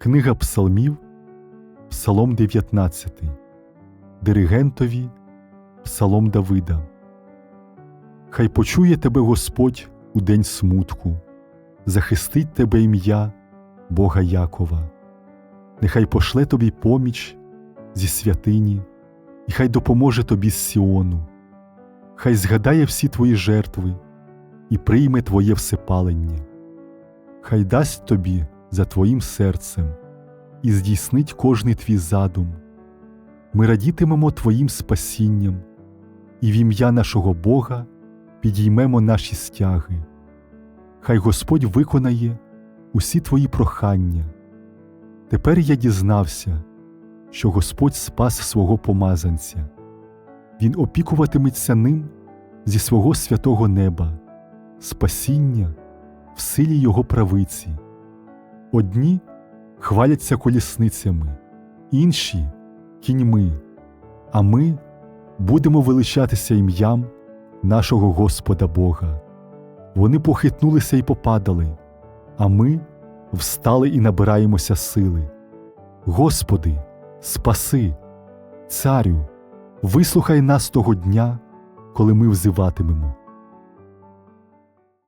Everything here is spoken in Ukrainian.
Книга Псалмів, Псалом 19, Диригентові, Псалом Давида. Хай почує тебе Господь у день смутку, захистить тебе ім'я Бога Якова. Нехай пошле тобі поміч зі святині, і хай допоможе тобі з Сіону, хай згадає всі твої жертви і прийме твоє всепалення, хай дасть тобі за твоїм серцем і здійснить кожний твій задум. Ми радітимемо Твоїм спасінням, і в ім'я нашого Бога підіймемо наші стяги. Хай Господь виконає усі твої прохання. Тепер я дізнався, що Господь спас свого помазанця, Він опікуватиметься ним зі свого святого неба, спасіння в силі Його правиці. Одні хваляться колісницями, інші кіньми, а ми будемо величатися ім'ям нашого Господа Бога. Вони похитнулися і попадали, а ми встали і набираємося сили. Господи, спаси, Царю, вислухай нас того дня, коли ми взиватимемо.